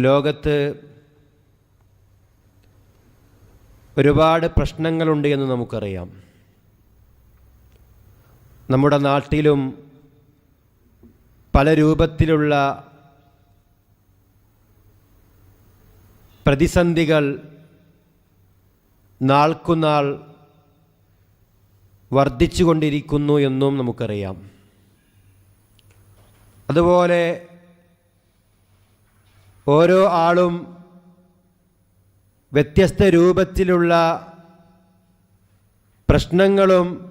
ലോകത്ത് ഒരുപാട് പ്രശ്നങ്ങളുണ്ട് എന്ന് നമുക്കറിയാം. നമ്മുടെ നാട്ടിലും പല രൂപത്തിലുള്ള പ്രതിസന്ധികൾ നാൾക്കുനാൾ വർദ്ധിച്ചുകൊണ്ടിരിക്കുന്നു എന്നും നമുക്കറിയാം. അതുപോലെ ഓരോ ആളും വ്യത്യസ്ത രൂപത്തിലുള്ള പ്രശ്നങ്ങളും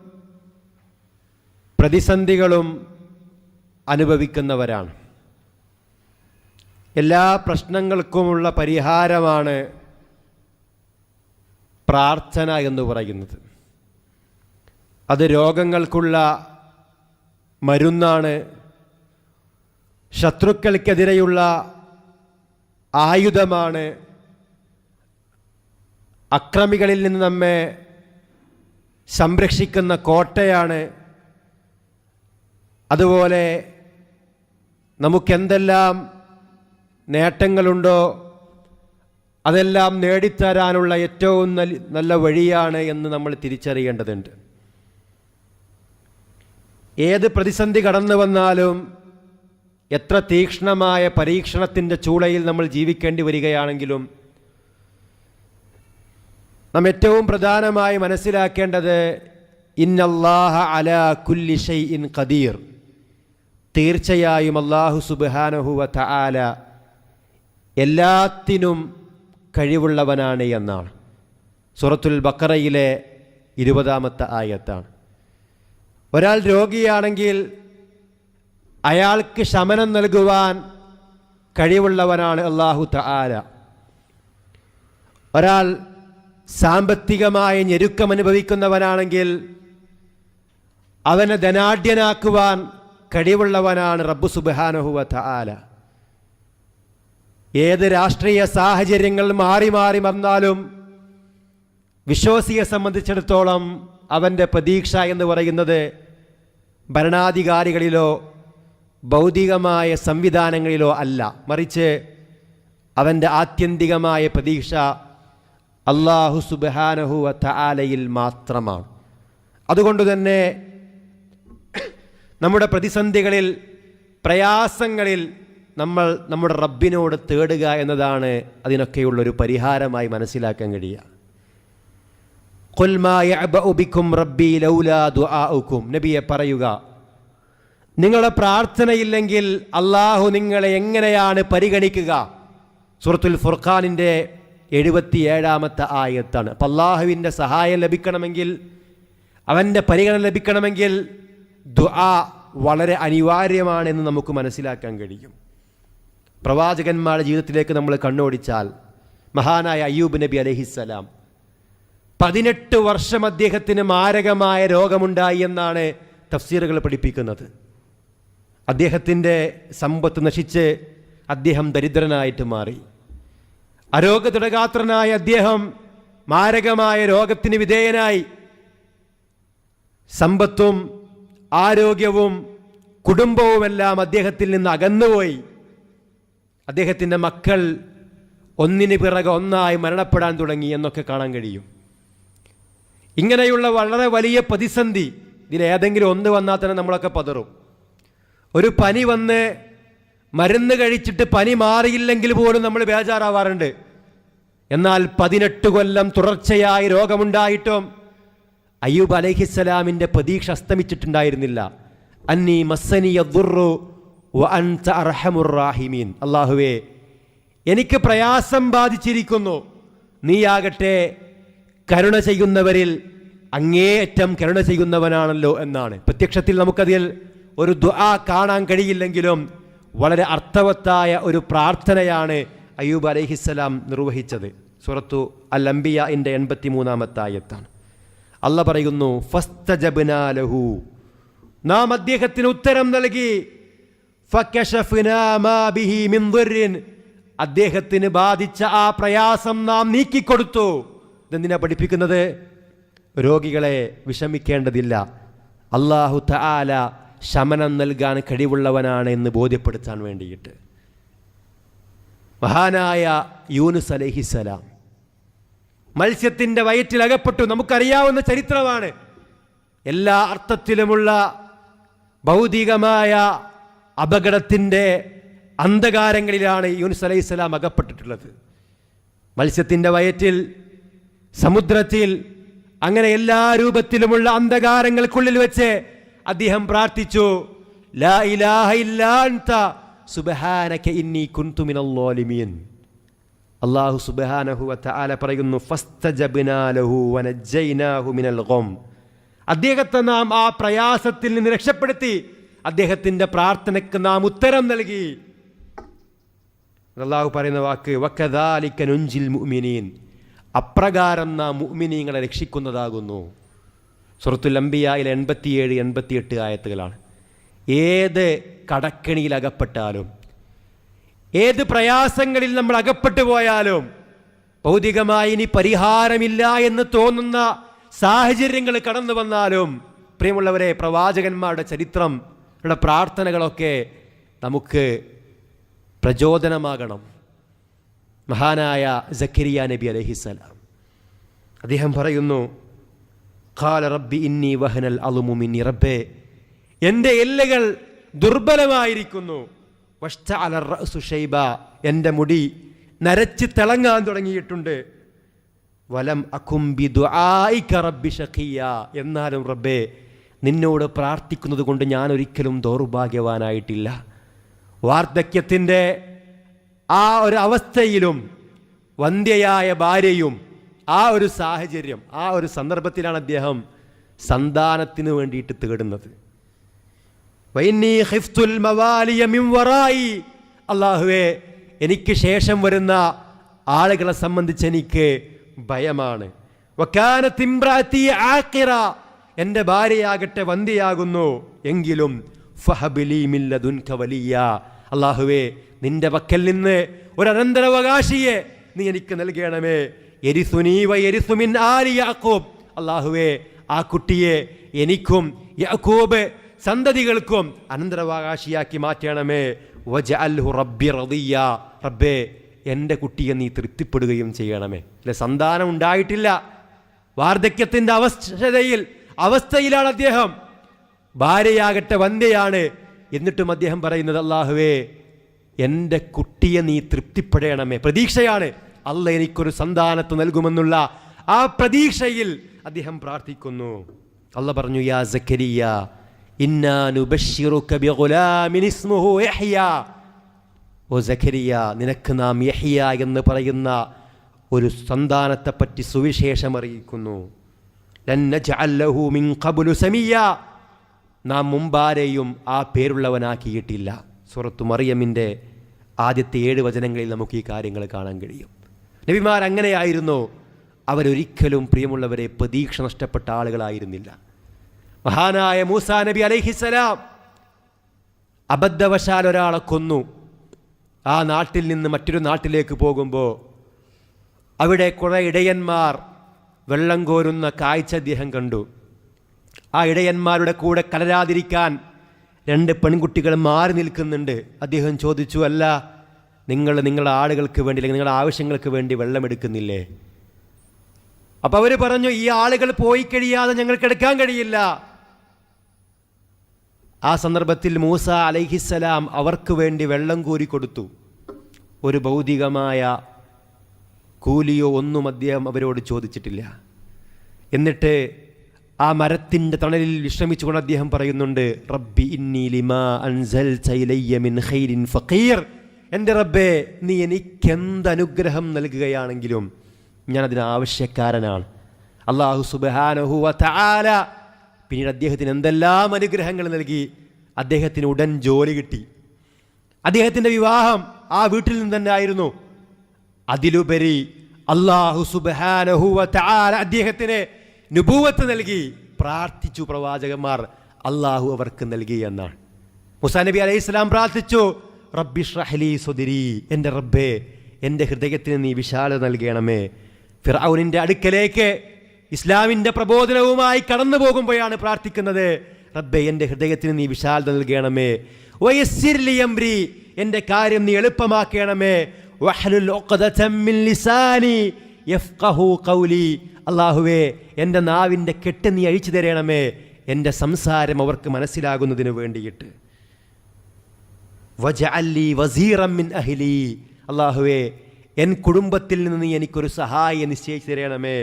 പ്രതിസന്ധികളും അനുഭവിക്കുന്നവരാണ്. എല്ലാ പ്രശ്നങ്ങൾക്കുമുള്ള പരിഹാരമാണ് പ്രാർത്ഥന എന്ന് പറയുന്നത്. അത് രോഗങ്ങൾക്കുള്ള മരുന്നാണ് ശത്രുക്കൾക്കെതിരെയുള്ള ആയുധമാണ്. അക്രമികളിൽ നിന്ന് നമ്മെ സംരക്ഷിക്കുന്ന കോട്ടയാണ്. അതുപോലെ നമുക്കെന്തെല്ലാം നേട്ടങ്ങളുണ്ടോ അതെല്ലാം നേടിത്തരാനുള്ള ഏറ്റവും നല്ല വഴിയാണ് എന്ന് നമ്മൾ തിരിച്ചറിയേണ്ടതുണ്ട്. ഏത് പ്രതിസന്ധി കടന്നു വന്നാലും എത്ര തീക്ഷ്ണമായ പരീക്ഷണത്തിന്റെ ചൂളയിൽ നമ്മൾ ജീവിക്കേണ്ടി വരികയാണെങ്കിലും നാം ഏറ്റവും പ്രധാനമായി മനസ്സിലാക്കേണ്ടത് ഇന്നല്ലാഹ അല കുല്ലി ഷൈ ഇൻ ഖദീർ. തീർച്ചയായും അള്ളാഹു സുബാനഹുവ തആല എല്ലാത്തിനും കഴിവുള്ളവനാണ് എന്നാണ്. സുറത്തുൽ ബക്കറയിലെ ഇരുപതാമത്തെ ആയത്താണ്. ഒരാൾ രോഗിയാണെങ്കിൽ അയാൾക്ക് ശമനം നൽകുവാൻ കഴിവുള്ളവനാണ് അള്ളാഹു തആല. ഒരാൾ സാമ്പത്തികമായ ഞെരുക്കം അനുഭവിക്കുന്നവനാണെങ്കിൽ അവനെ ധനാഢ്യനാക്കുവാൻ കഴിവുള്ളവനാണ് റബ്ബു സുബാനഹുവ തആല. ഏത് രാഷ്ട്രീയ സാഹചര്യങ്ങൾ മാറി മാറി വന്നാലും വിശ്വാസിയെ സംബന്ധിച്ചിടത്തോളം അവന്റെ പ്രതീക്ഷ എന്ന് പറയുന്നത് ഭരണാധികാരികളിലോ ഭൗതികമായ സംവിധാനങ്ങളിലോ അല്ല. മറിച്ച് അവന്റെ ആത്യന്തികമായ പ്രതീക്ഷ അള്ളാഹു സുബാനഹു തആലയിൽ മാത്രമാണ്. അതുകൊണ്ട് തന്നെ നമ്മുടെ പ്രതിസന്ധികളിൽ പ്രയാസങ്ങളിൽ നമ്മൾ നമ്മുടെ റബ്ബിനോട് തേടുക എന്നതാണ് അതിനൊക്കെയുള്ളൊരു പരിഹാരമായി മനസ്സിലാക്കാൻ കഴിയുക. കൊൽമായ റബ്ബി ലൗലാ ദുആഉക്കും. നബിയെ പറയുക നിങ്ങളുടെ പ്രാർത്ഥനയില്ലെങ്കിൽ അള്ളാഹു നിങ്ങളെ എങ്ങനെയാണ് പരിഗണിക്കുക? സൂറത്തുൽ ഫുർഖാനിന്റെ എഴുപത്തിയേഴാമത്തെ ആയത്താണ്. അപ്പം അള്ളാഹുവിന്റെ സഹായം ലഭിക്കണമെങ്കിൽ അവന്റെ പരിഗണന ലഭിക്കണമെങ്കിൽ ദുആ വളരെ അനിവാര്യമാണെന്ന് നമുക്ക് മനസ്സിലാക്കാൻ കഴിയും. പ്രവാചകന്മാരുടെ ജീവിതത്തിലേക്ക് നമ്മൾ കണ്ണോടിച്ചാൽ മഹാനായ അയ്യൂബ് നബി അലഹിസ്സലാം പതിനെട്ട് വർഷം അദ്ദേഹത്തിന് മാരകമായ രോഗമുണ്ടായി എന്നാണ് തഫ്സീറുകൾ പഠിപ്പിക്കുന്നത്. അദ്ദേഹത്തിന്റെ സമ്പത്ത് നശിച്ച് അദ്ദേഹം ദരിദ്രനായിട്ട് മാറി. അരോഗദൃഢഗാത്രനായ അദ്ദേഹം മാരകമായ രോഗത്തിന് വിധേയനായി. സമ്പത്തും ആരോഗ്യവും കുടുംബവുമെല്ലാം അദ്ദേഹത്തിൽ നിന്ന് അകന്നുപോയി. അദ്ദേഹത്തിന്റെ മക്കൾ ഒന്നിന് പിറകെ ഒന്നായി മരണപ്പെടാൻ തുടങ്ങി എന്നൊക്കെ കാണാൻ കഴിയും. ഇങ്ങനെയുള്ള വളരെ വലിയ പ്രതിസന്ധി ഇതിൽ ഏതെങ്കിലും ഒന്ന് വന്നാൽ തന്നെ നമ്മളൊക്കെ പതറും. ഒരു പനി വന്ന് മരുന്ന് കഴിച്ചിട്ട് പനി മാറിയില്ലെങ്കിൽ പോലും നമ്മൾ ബേജാറാവാറുണ്ട്. എന്നാൽ പതിനെട്ട് കൊല്ലം തുടർച്ചയായി രോഗമുണ്ടായിട്ടും അയ്യൂബ് അലഹിസ്സലാമിന്റെ പ്രതീക്ഷ അസ്തമിച്ചിട്ടുണ്ടായിരുന്നില്ല. അന്നി മസ്സനിയ ദുർറു അർഹമുറാഹിമീൻ അള്ളാഹുവേ എനിക്ക് പ്രയാസം ബാധിച്ചിരിക്കുന്നു. നീയാകട്ടെ കരുണ ചെയ്യുന്നവരിൽ അങ്ങേയറ്റം കരുണ ചെയ്യുന്നവനാണല്ലോ എന്നാണ്. പ്രത്യക്ഷത്തിൽ നമുക്കതിൽ ഒരു ദുആ കാണാൻ കഴിയില്ലെങ്കിലും വളരെ അർത്ഥവത്തായ ഒരു പ്രാർത്ഥനയാണ് അയ്യൂബ് അലഹിസ്സലാം നിർവഹിച്ചത്. സുറത്തു അൽ അംബിയ എന്റെ എൺപത്തി മൂന്നാമത്തായത്താണ് അല്ല പറയുന്നു ഫസ്തജബ്നാലഹു നാം അദ്ദേഹത്തിന് ഉത്തരം നൽകി. അദ്ദേഹത്തിന് ബാധിച്ച ആ പ്രയാസം നാം നീക്കിക്കൊടുത്തു. ഇതെന്തിനാ പഠിപ്പിക്കുന്നത്? രോഗികളെ വിഷമിക്കേണ്ടതില്ല. അള്ളാഹു തആല ശമനം നൽകാൻ കഴിവുള്ളവനാണ് എന്ന് ബോധ്യപ്പെടുത്താൻ വേണ്ടിയിട്ട്. മഹാനായ യൂനുസ് അലഹിസലാം മത്സ്യത്തിന്റെ വയറ്റിലകപ്പെട്ടു നമുക്കറിയാവുന്ന ചരിത്രമാണ്. എല്ലാ അർത്ഥത്തിലുമുള്ള ഭൗതികമായ അപകടത്തിന്റെ അന്ധകാരങ്ങളിലാണ് യൂനുസ് അലൈഹിസ്സലാം അകപ്പെട്ടിട്ടുള്ളത്. മത്സ്യത്തിന്റെ വയറ്റിൽ സമുദ്രത്തിൽ അങ്ങനെ എല്ലാ രൂപത്തിലുമുള്ള അന്ധകാരങ്ങൾക്കുള്ളിൽ വെച്ച് അദ്ദേഹം പ്രാർത്ഥിച്ചു ലാ ഇലാഹ ഇല്ലാ അൻത സുബ്ഹാനക ഇന്നി കുന്തു മിനൽ ളാലിമീൻ അല്ലാഹു സുബ്ഹാനഹു വതആല പറയുന്നു ഫസ്തജബ്നാ ലഹു വനജ്ജയ്നാഹു മിനൽ ഗം. അദ്ദേഹത്തെ നാം ആ പ്രയാസത്തിൽ നിന്ന് രക്ഷപ്പെടുത്തി അദ്ദേഹത്തിന്റെ പ്രാർത്ഥനയ്ക്ക് നാം ഉത്തരം നൽകി. അള്ളാഹു പറയുന്ന വാക്ക് വക്കദാലിക്കനുഞ്ചിൽ മുഅ്മിനീൻ. അപ്രകാരം നാം മുഅ്മിനീങ്ങളെ രക്ഷിക്കുന്നതാകുന്നു. സുറത്തുൽ അംബിയായിൽ എൺപത്തിയേഴ് എൺപത്തിയെട്ട് ആയത്തുകളാണ്. ഏത് കടക്കണിയിൽ അകപ്പെട്ടാലും ഏത് പ്രയാസങ്ങളിൽ നമ്മൾ അകപ്പെട്ടു പോയാലും ഭൗതികമായി ഇനി പരിഹാരമില്ല എന്ന് തോന്നുന്ന സാഹചര്യങ്ങൾ കടന്നു വന്നാലും പ്രിയമുള്ളവരെ പ്രവാചകന്മാരുടെ ചരിത്രം പ്രാർത്ഥനകളൊക്കെ നമുക്ക് പ്രചോദനമാകണം. മഹാനായ സക്കരിയ നബി അലഹിസലാം അദ്ദേഹം പറയുന്നു ഖാല റബ്ബി ഇന്നി വഹനൽ അളുമു മിന്നി റബ്ബേ. എന്റെ എല്ലുകൾ ദുർബലമായിരിക്കുന്നു. വഷ്തഅല റഅസു ഷൈബ. എന്റെ മുടി നരച്ച് തിളങ്ങാൻ തുടങ്ങിയിട്ടുണ്ട്. വലം അകുംബി ദുആയിക റബ്ബി ഷഖിയ. എന്നാലും റബ്ബേ നിന്നോട് പ്രാർത്ഥിക്കുന്നത് കൊണ്ട് ഞാൻ ഒരിക്കലും ദൗർഭാഗ്യവാനായിട്ടില്ല. വാർദ്ധക്യത്തിന്റെ ആ ഒരു അവസ്ഥയിലും വന്ധ്യയായ ഭാര്യയും ആ ഒരു സാഹചര്യം ആ ഒരു സന്ദർഭത്തിലാണ് അദ്ദേഹം സന്താനത്തിന് വേണ്ടിയിട്ട് തേടുന്നത്. അള്ളാഹുവെ എനിക്ക് ശേഷം വരുന്ന ആളുകളെ സംബന്ധിച്ച് എനിക്ക് ഭയമാണ്. എന്റെ ഭാര്യയാകട്ടെ വന്ധ്യയാകുന്നു എങ്കിലും അള്ളാഹുവേ നിന്റെ പക്കൽ നിന്ന് ഒരു നീ എനിക്ക് നൽകണമേ ആലി അള്ളാഹുവേ ആ കുട്ടിയെ എനിക്കും യാക്കോബ് സന്തതികൾക്കും അനന്തരാവകാശിയാക്കി മാറ്റണമേ. റബ്ബി റബ്ബേ എന്റെ കുട്ടിയെ നീ തൃപ്തിപ്പെടുകയും ചെയ്യണമേ. അല്ലെ സന്താനം ഉണ്ടായിട്ടില്ല. വാർദ്ധക്യത്തിന്റെ അവസ്ഥയിൽ അവസ്ഥയിലാണ് അദ്ദേഹം. ഭാര്യയാകട്ടെ വന്ധ്യയാണ്. എന്നിട്ടും അദ്ദേഹം പറയുന്നത് അള്ളാഹുവേ എന്റെ കുട്ടിയെ നീ തൃപ്തിപ്പെടണമേ. പ്രതീക്ഷയാണ്. അല്ല എനിക്കൊരു സന്താനത്ത് നൽകുമെന്നുള്ള ആ പ്രതീക്ഷയിൽ അദ്ദേഹം പ്രാർത്ഥിക്കുന്നു. അല്ല പറഞ്ഞു യാ സക്കരിയ നിനക്ക് നാം യഹിയ എന്ന് പറയുന്ന ഒരു സന്താനത്തെപ്പറ്റി സുവിശേഷം അറിയിക്കുന്നു. നാം മുമ്പാരെയും ആ പേരുള്ളവനാക്കിയിട്ടില്ല. സുറത്തു മറിയമ്മിന്റെ ആദ്യത്തെ ഏഴ് വചനങ്ങളിൽ നമുക്ക് ഈ കാര്യങ്ങൾ കാണാൻ കഴിയും. നബിമാർ അങ്ങനെയായിരുന്നു. അവരൊരിക്കലും പ്രിയമുള്ളവരെ പ്രതീക്ഷ നഷ്ടപ്പെട്ട ആളുകളായിരുന്നില്ല. മഹാനായ മൂസാ നബി അലൈഹിസലാം അബദ്ധവശാൽ ഒരാളെ കൊന്നു. ആ നാട്ടിൽ നിന്ന് മറ്റൊരു നാട്ടിലേക്ക് പോകുമ്പോൾ അവിടെ കുറേ ഇടയന്മാർ വെള്ളം കോരുന്ന കാഴ്ച അദ്ദേഹം കണ്ടു. ആ ഇടയന്മാരുടെ കൂടെ കലരാതിരിക്കാൻ രണ്ട് പെൺകുട്ടികൾ മാറി നിൽക്കുന്നുണ്ട്. അദ്ദേഹം ചോദിച്ചു അല്ല നിങ്ങൾ നിങ്ങളുടെ ആളുകൾക്ക് വേണ്ടി അല്ലെങ്കിൽ നിങ്ങളുടെ ആവശ്യങ്ങൾക്ക് വേണ്ടി വെള്ളം എടുക്കുന്നില്ലേ? അപ്പം അവർ പറഞ്ഞു ഈ ആളുകൾ പോയി കഴിയാതെ ഞങ്ങൾക്ക് എടുക്കാൻ കഴിയില്ല. ആ സന്ദർഭത്തിൽ മൂസ അലൈഹിസ്സലാം അവർക്ക് വേണ്ടി വെള്ളം കോരി കൊടുത്തു. ഒരു ഭൗതികമായ കൂലിയോ ഒന്നും അദ്ദേഹം അവരോട് ചോദിച്ചിട്ടില്ല. എന്നിട്ട് ആ മരത്തിന്റെ തണലിൽ വിശ്രമിച്ചുകൊണ്ട് അദ്ദേഹം പറയുന്നുണ്ട് റബ്ബി ഇന്നി ലിമാ ഇലയ്യ മിൻ ഫഖീർ. എന്റെ റബ്ബേ നീ എനിക്കെന്ത് അനുഗ്രഹം നൽകുകയാണെങ്കിലും ഞാൻ അതിനാവശ്യക്കാരനാണ് അള്ളാഹു സുബാനഹു താല പിന്നീട് അദ്ദേഹത്തിന് എന്തെല്ലാം അനുഗ്രഹങ്ങൾ നൽകി. അദ്ദേഹത്തിന് ഉടൻ ജോലി കിട്ടി. അദ്ദേഹത്തിന്റെ വിവാഹം ആ വീട്ടിൽ നിന്ന് തന്നെ ആയിരുന്നു. അതിലുപരി അള്ളാഹു സുബാനഹുവ താല അദ്ദേഹത്തിന് നുപൂവത്ത് നൽകി. പ്രാർത്ഥിച്ചു പ്രവാചകന്മാർ അള്ളാഹു അവർക്ക് നൽകി എന്നാണ്. മുസാ നബി അലൈഹി പ്രാർത്ഥിച്ചു റബ്ബി ഷ്രഹ്ലി സുദിരി എന്റെ റബ്ബേ എന്റെ ഹൃദയത്തിന് നീ വിശാലത നൽകണമേ. ഫിറൌനിന്റെ അടുക്കലേക്ക് ഇസ്ലാമിന്റെ പ്രബോധനവുമായി കടന്നു പോകുമ്പോഴാണ് പ്രാർത്ഥിക്കുന്നത്. റബ്ബെ എന്റെ ഹൃദയത്തിന് നീ വിശാലത നൽകണമേ. വയസ്സിർലി എംബ്രി എന്റെ കാര്യം നീ എളുപ്പമാക്കണമേ. വഹലുൽ ലിസാനി അല്ലാഹുവേ എന്റെ നാവിന്റെ കെട്ട് നീ അഴിച്ചു തരണമേ എന്റെ സംസാരം അവർക്ക് മനസ്സിലാകുന്നതിന് വേണ്ടിയിട്ട്. വജഅല്ലി വസീറം മിൻ അഹ്ലി. അല്ലാഹുവേ എൻ കുടുംബത്തിൽ നിന്ന് എനിക്കൊരു സഹായിയെ നിശ്ചയിച്ചു തരണമേ.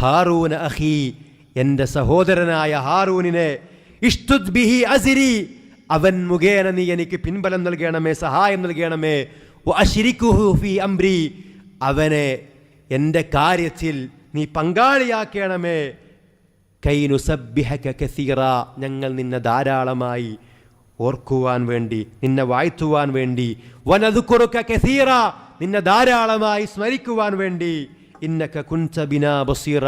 ഹാറൂൻ അഹി എന്റെ സഹോദരനായ ഹാറൂനിനെ ഇഷ്തുദ് ബിഹി അസിരി അവൻ മുഖേന നീ എനിക്ക് പിൻബലം നൽകണമേ സഹായം നൽകണമേ. ഫീ അംരി അവനെ എന്റെ കാര്യത്തിൽ നീ പങ്കാളിയാക്കണമേ. കൈനുസബ്ബിഹക കസീറ ഞങ്ങൾ നിന്നെ ധാരാളമായി ഓർക്കുവാൻ വേണ്ടി നിന്നെ വാഴ്ത്തുവാൻ വേണ്ടി വനതുക്കുറുക്ക കസീറ നിന്നെ ധാരാളമായി സ്മരിക്കുവാൻ വേണ്ടി ഇന്നക ബിനാ ബസീറ.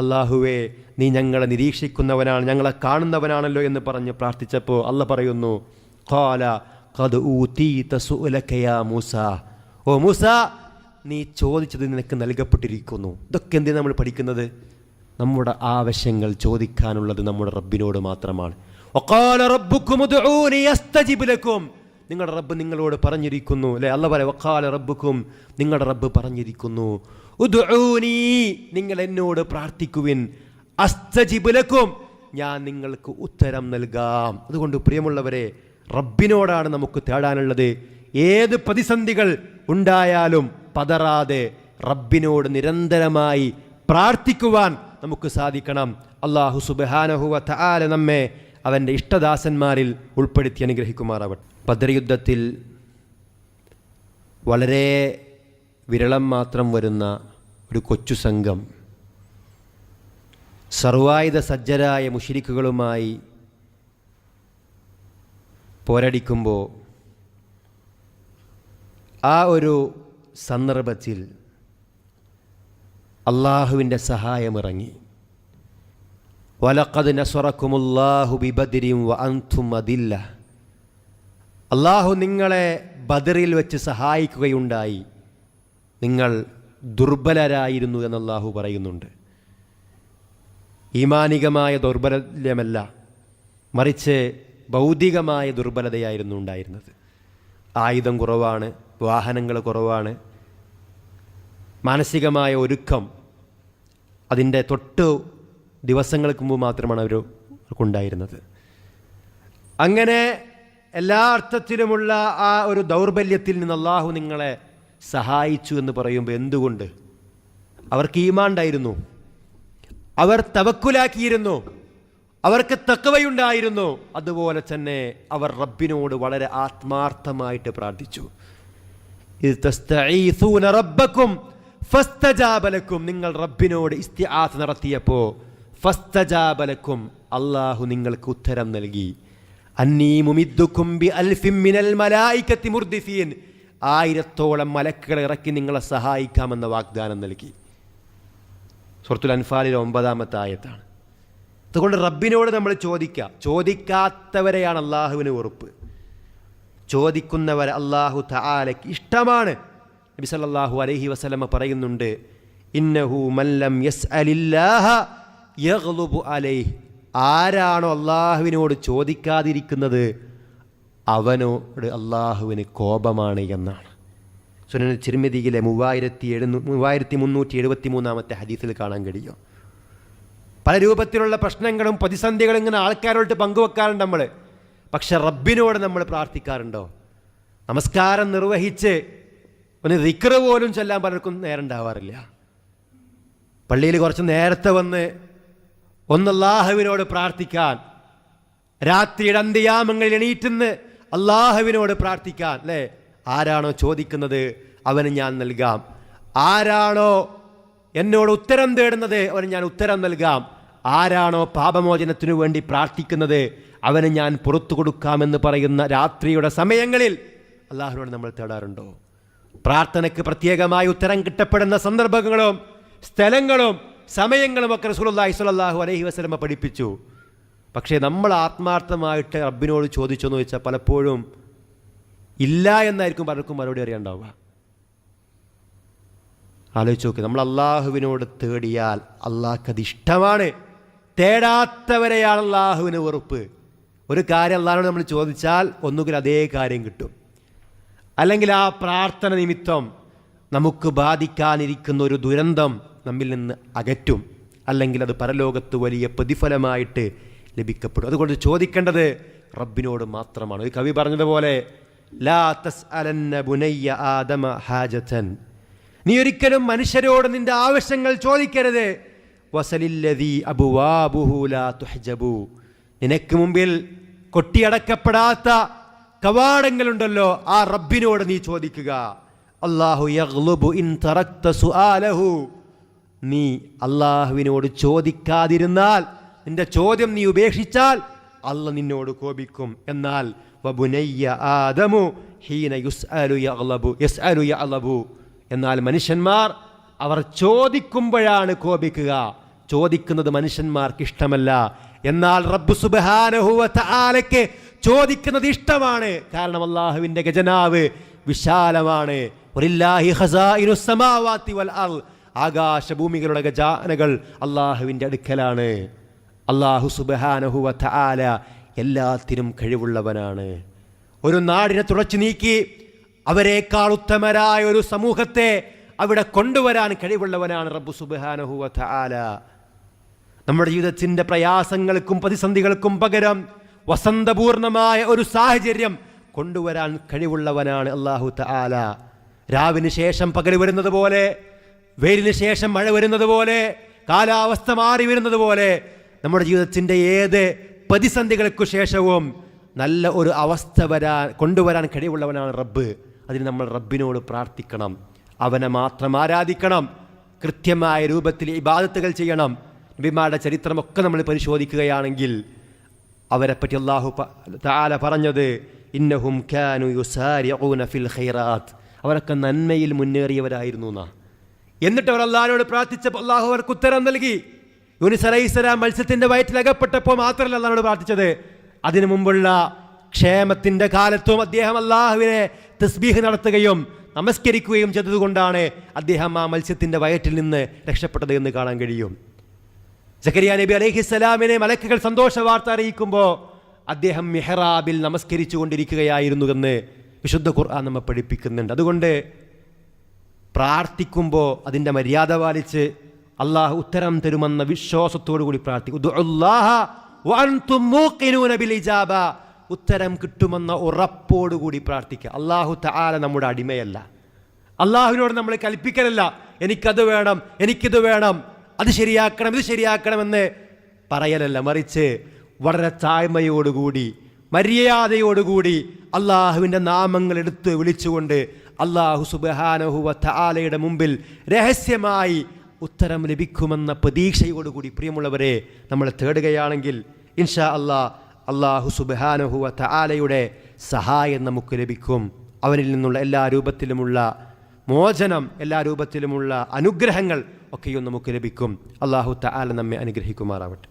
അള്ളാഹുവേ നീ ഞങ്ങളെ നിരീക്ഷിക്കുന്നവനാണ് ഞങ്ങളെ കാണുന്നവനാണല്ലോ എന്ന് പറഞ്ഞ് പ്രാർത്ഥിച്ചപ്പോൾ അല്ല പറയുന്നു ഖാല കത് ഊ തീ യാ മൂസ. ഓ മൂസ നീ ചോദിച്ചത് നിനക്ക് നൽകപ്പെട്ടിരിക്കുന്നു. ഇതൊക്കെ എന്തിനാണ് നമ്മൾ പഠിക്കുന്നത്? നമ്മുടെ ആവശ്യങ്ങൾ ചോദിക്കാനുള്ളത് നമ്മുടെ റബ്ബിനോട് മാത്രമാണ്. വഖാല റബ്ബുക്കും നിങ്ങളുടെ റബ്ബ് നിങ്ങളോട് പറഞ്ഞിരിക്കുന്നു അല്ലെ? അല്ല പറയാം വക്കാല റബ്ബുക്കും നിങ്ങളുടെ റബ്ബ് പറഞ്ഞിരിക്കുന്നു. ഉദ്ഊനി നിങ്ങൾ എന്നോട് പ്രാർത്ഥിക്കുവിൻ. അസ്തജിബുലക്കും ഞാൻ നിങ്ങൾക്ക് ഉത്തരം നൽകാം. അതുകൊണ്ട് പ്രിയമുള്ളവരെ റബ്ബിനോടാണ് നമുക്ക് തേടാനുള്ളത്. ഏത് പ്രതിസന്ധികൾ ഉണ്ടായാലും പതറാതെ റബ്ബിനോട് നിരന്തരമായി പ്രാർത്ഥിക്കുവാൻ നമുക്ക് സാധിക്കണം. അള്ളാഹു സുബാനഹുവ താല നമ്മെ അവന്റെ ഇഷ്ടദാസന്മാരിൽ ഉൾപ്പെടുത്തി അനുഗ്രഹിക്കുമാറാവട്ടെ. ഭദ്രയുദ്ധത്തിൽ യുദ്ധത്തിൽ വളരെ വിരളം മാത്രം വരുന്ന ഒരു കൊച്ചു സംഘം സർവായുധ സജ്ജരായ മുഷിരിക്കുകളുമായി പോരടിക്കുമ്പോൾ ആ ഒരു സന്ദർഭത്തിൽ അള്ളാഹുവിന്റെ സഹായമിറങ്ങി. വലക്കത് നസ്വറക്കുമുല്ലാഹു ബിബദിരിം വ അൻതും അതില്ല അള്ളാഹു നിങ്ങളെ ബദറിൽ വെച്ച് സഹായിക്കുകയുണ്ടായി. നിങ്ങൾ ദുർബലരായിരുന്നു എന്ന് അള്ളാഹു പറയുന്നുണ്ട്. ഈമാനികമായ ദുർബലമല്ല മറിച്ച് ഭൗതികമായ ദുർബലതയായിരുന്നു ഉണ്ടായിരുന്നത്. ആയുധം കുറവാണ് വാഹനങ്ങൾ കുറവാണ് മാനസികമായ ഒരുക്കം അതിന്റെ തൊട്ട് ദിവസങ്ങൾക്ക് മുമ്പ് മാത്രമാണ് അവർ അവർക്കുണ്ടായിരുന്നത് അങ്ങനെ എല്ലാ അർത്ഥത്തിലുമുള്ള ആ ഒരു ദൗർബല്യത്തിൽ നിന്ന് അള്ളാഹു നിങ്ങളെ സഹായിച്ചു എന്ന് പറയുമ്പോൾ എന്തുകൊണ്ട്? അവർക്ക് ഈമാണ്ടായിരുന്നു അവർ തവക്കുലാക്കിയിരുന്നു. അവർക്ക് തക്കവയുണ്ടായിരുന്നു അതുപോലെ തന്നെ അവർ റബ്ബിനോട് വളരെ ആത്മാർത്ഥമായിട്ട് പ്രാർത്ഥിച്ചു. റബ്ബക്കും നിങ്ങൾ റബ്ബിനോട് ഇസ്തിആത്ത് നടത്തിയപ്പോൾ ഫസ്തജാബലക്കും അള്ളാഹു നിങ്ങൾക്ക് ഉത്തരം നൽകി. ആയിരത്തോളം മലക്കുകളെ ഇറക്കി നിങ്ങളെ സഹായിക്കാമെന്ന വാഗ്ദാനം നൽകി. സുഹൃത്തുൽ അൻഫാലിലെ ഒമ്പതാമത്തെ ആയത്താണ്. അതുകൊണ്ട് റബ്ബിനോട് നമ്മൾ ചോദിക്കുക ചോദിക്കാത്തവരെയാണ് അള്ളാഹുവിന് ഉറപ്പ് ചോദിക്കുന്നവരെ അള്ളാഹു തആലയ്ക്ക് ഇഷ്ടമാണ്. നബി സല്ലല്ലാഹു അലൈഹി വസല്ലമ പറയുന്നുണ്ട് ഇന്നഹു മല്ലം യസ് അലില്ലാഹ അലൈഹ്. ആരാണോ അള്ളാഹുവിനോട് ചോദിക്കാതിരിക്കുന്നത് അവനോട് അള്ളാഹുവിന് കോപമാണ് എന്നാണ്. സുനൻ ചിരുമിതിയിലെ മൂവായിരത്തി എഴുന്നൂ മൂവായിരത്തി മുന്നൂറ്റി എഴുപത്തി മൂന്നാമത്തെ ഹദീസിൽ കാണാൻ കഴിയും. പല രൂപത്തിലുള്ള പ്രശ്നങ്ങളും പ്രതിസന്ധികളും ഇങ്ങനെ ആൾക്കാരോട്ട് പങ്കുവെക്കാറുണ്ട് നമ്മൾ പക്ഷെ റബ്ബിനോട് നമ്മൾ പ്രാർത്ഥിക്കാറുണ്ടോ? നമസ്കാരം നിർവഹിച്ച് ഒന്ന് റിക്കറ് പോലും ചെല്ലാൻ പലർക്കും നേരം ഉണ്ടാവാറില്ല പള്ളിയിൽ കുറച്ച് നേരത്തെ വന്ന് ഒന്ന് അള്ളാഹുവിനോട് പ്രാർത്ഥിക്കാൻ. രാത്രിയുടെ അന്ത്യയാമങ്ങളിൽ എണീറ്റുന്ന് അള്ളാഹുവിനോട് പ്രാർത്ഥിക്കാൻ അല്ലേ? ആരാണോ ചോദിക്കുന്നത് അവന് ഞാൻ നൽകാം. ആരാണോ എന്നോട് ഉത്തരം തേടുന്നത് അവന് ഞാൻ ഉത്തരം നൽകാം. ആരാണോ പാപമോചനത്തിനു വേണ്ടി പ്രാർത്ഥിക്കുന്നത് അവന് ഞാൻ പുറത്തു കൊടുക്കാമെന്ന് പറയുന്ന രാത്രിയുടെ സമയങ്ങളിൽ അള്ളാഹുവിനോട് നമ്മൾ തേടാറുണ്ടോ? പ്രാർത്ഥനയ്ക്ക് പ്രത്യേകമായി ഉത്തരം കിട്ടപ്പെടുന്ന സന്ദർഭങ്ങളും സ്ഥലങ്ങളും സമയങ്ങളും ഒക്കെ റസൂലുള്ളാഹി സ്വല്ലല്ലാഹു അലൈഹി വസ്ലമ പഠിപ്പിച്ചു. പക്ഷേ നമ്മൾ ആത്മാർത്ഥമായിട്ട് റബ്ബിനോട് ചോദിച്ചെന്ന് വെച്ചാൽ പലപ്പോഴും ഇല്ല എന്നായിരിക്കും പലർക്കും മറുപടി അറിയാണ്ടാവുക. ആലോചിച്ച് നോക്കി നമ്മൾ അള്ളാഹുവിനോട് തേടിയാൽ അള്ളാഹ്ക്ക് അത് ഇഷ്ടമാണ്. തേടാത്തവരെയാണ് അള്ളാഹുവിന് വെറുപ്പ്. ഒരു കാര്യം അള്ളാഹിനോട് നമ്മൾ ചോദിച്ചാൽ ഒന്നുകിൽ അതേ കാര്യം കിട്ടും. അല്ലെങ്കിൽ ആ പ്രാർത്ഥന നിമിത്തം നമുക്ക് ബാധിക്കാനിരിക്കുന്ന ഒരു ദുരന്തം നമ്മിൽ നിന്ന് അകറ്റും അല്ലെങ്കിൽ അത് പരലോകത്ത് വലിയ പ്രതിഫലമായിട്ട് ലഭിക്കപ്പെടും. അതുകൊണ്ട് ചോദിക്കേണ്ടത് റബ്ബിനോട് മാത്രമാണ്. ഒരു കവി പറഞ്ഞതുപോലെ ലാ ആദമ നീ ഒരിക്കലും മനുഷ്യരോട് നിന്റെ ആവശ്യങ്ങൾ ചോദിക്കരുത്. വസലില്ലതി നിനക്ക് മുമ്പിൽ കൊട്ടിയടക്കപ്പെടാത്ത കവാടങ്ങളുണ്ടല്ലോ ആ റബ്ബിനോട് നീ ചോദിക്കുക. അള്ളാഹു ഇൻ തറക്ത സുആലഹു. നീ അള്ളാഹുവിനോട് ചോദിക്കാതിരുന്നാൽ നിന്റെ ചോദ്യം നീ ഉപേക്ഷിച്ചാൽ അല്ല നിന്നോട് കോപിക്കും. എന്നാൽ വബുനയ്യ ആദമു ഹീന എന്നാൽ മനുഷ്യന്മാർ അവർ ചോദിക്കുമ്പോഴാണ് കോപിക്കുക. ചോദിക്കുന്നത് മനുഷ്യന്മാർക്ക് ഇഷ്ടമല്ല. എന്നാൽ റബ്ബു തആലയ്ക്ക് ചോദിക്കുന്നത് ഇഷ്ടമാണ്. കാരണം അള്ളാഹുവിന്റെ ഗജനാവ് വിശാലമാണ്. ആകാശഭൂമികളുടെ ഖജാനകൾ അള്ളാഹുവിന്റെ അടുക്കലാണ്. അള്ളാഹു സുബഹാനഹുവ തആല എല്ലാത്തിനും കഴിവുള്ളവനാണ്. ഒരു നാടിനെ തുടച്ചു നീക്കി അവരെക്കാൾ ഉത്തമരായ ഒരു സമൂഹത്തെ അവിടെ കൊണ്ടുവരാൻ കഴിവുള്ളവനാണ് റബ്ബു സുബഹാനഹുവ തആല നമ്മുടെ ജീവിതത്തിന്റെ പ്രയാസങ്ങൾക്കും പ്രതിസന്ധികൾക്കും പകരം വസന്തപൂർണമായ ഒരു സാഹചര്യം കൊണ്ടുവരാൻ കഴിവുള്ളവനാണ് അള്ളാഹു തആല. രാവിന് ശേഷം പകൽ വരുന്നത് പോലെ വെയിലിന് ശേഷം മഴ വരുന്നത് പോലെ കാലാവസ്ഥ മാറി വരുന്നത് പോലെ നമ്മുടെ ജീവിതത്തിന്റെ ഏത് പ്രതിസന്ധികൾക്കു ശേഷവും നല്ല ഒരു അവസ്ഥ വരാൻ കൊണ്ടുവരാൻ കഴിവുള്ളവനാണ് റബ്ബ്. അതിന് നമ്മൾ റബ്ബിനോട് പ്രാർത്ഥിക്കണം. അവനെ മാത്രം ആരാധിക്കണം. കൃത്യമായ രൂപത്തിൽ ഇബാദത്തുകൾ ചെയ്യണം. നബിമാരുടെ ചരിത്രമൊക്കെ നമ്മൾ പരിശോധിക്കുകയാണെങ്കിൽ അവരെപ്പറ്റി അള്ളാഹു താല പറഞ്ഞത് ഇന്നഹും കാനു യുസാരി ഫിൽ ഖൈറാത്ത്. അവരൊക്കെ നന്മയിൽ മുന്നേറിയവരായിരുന്നു എന്നാ. എന്നിട്ട് അവർ അള്ളാഹിനോട് പ്രാർത്ഥിച്ചപ്പോൾ അള്ളാഹു അവർക്ക് ഉത്തരം നൽകി. യൂനിസ് അലൈഹിസ്സലാം മത്സ്യത്തിന്റെ വയറ്റിലകപ്പെട്ടപ്പോൾ മാത്രമല്ല അള്ളാഹിനോട് പ്രാർത്ഥിച്ചത്. അതിനു മുമ്പുള്ള ക്ഷേമത്തിന്റെ കാലത്തും അദ്ദേഹം അള്ളാഹുവിനെ തസ്ബീഹ് നടത്തുകയും നമസ്കരിക്കുകയും ചെയ്തതുകൊണ്ടാണ് അദ്ദേഹം ആ മത്സ്യത്തിന്റെ വയറ്റിൽ നിന്ന് രക്ഷപ്പെട്ടത് എന്ന് കാണാൻ കഴിയും. സക്കരിയ നബി അലൈഹിസ്സലാമിനെ മലക്കുകൾ സന്തോഷ വാർത്ത അറിയിക്കുമ്പോൾ അദ്ദേഹം മെഹ്റാബിൽ നമസ്കരിച്ചു കൊണ്ടിരിക്കുകയായിരുന്നു എന്ന് വിശുദ്ധ ഖുർആൻ നമ്മെ പഠിപ്പിക്കുന്നുണ്ട്. അതുകൊണ്ട് പ്രാർത്ഥിക്കുമ്പോൾ അതിന്റെ മര്യാദ പാലിച്ച് അള്ളാഹു ഉത്തരം തരുമെന്ന വിശ്വാസത്തോടു കൂടി പ്രാർത്ഥിക്കും. ഉത്തരം കിട്ടുമെന്ന ഉറപ്പോടുകൂടി പ്രാർത്ഥിക്കുക അള്ളാഹു താല നമ്മുടെ അടിമയല്ല. അള്ളാഹുവിനോട് നമ്മൾ കൽപ്പിക്കലല്ല. എനിക്കത് വേണം എനിക്കിത് വേണം അത് ശരിയാക്കണം ഇത് ശരിയാക്കണമെന്ന് പറയലല്ല. മറിച്ച് വളരെ താഴ്മയോടുകൂടി മര്യാദയോടുകൂടി അള്ളാഹുവിന്റെ നാമങ്ങൾ എടുത്ത് വിളിച്ചുകൊണ്ട് അള്ളാഹു സുബഹാനഹുവ തആലയുടെ മുമ്പിൽ രഹസ്യമായി ഉത്തരം ലഭിക്കുമെന്ന പ്രതീക്ഷയോടുകൂടി പ്രിയമുള്ളവരെ നമ്മൾ തേടുകയാണെങ്കിൽ ഇൻഷാ അള്ളാ അള്ളാഹു സുബഹാനഹുവ തആലയുടെ സഹായം നമുക്ക് ലഭിക്കും. അവനിൽ നിന്നുള്ള എല്ലാ രൂപത്തിലുമുള്ള മോചനം എല്ലാ രൂപത്തിലുമുള്ള അനുഗ്രഹങ്ങൾ ഒക്കെയും നമുക്ക് ലഭിക്കും. അള്ളാഹു തആല നമ്മെ അനുഗ്രഹിക്കുമാറാവട്ടെ.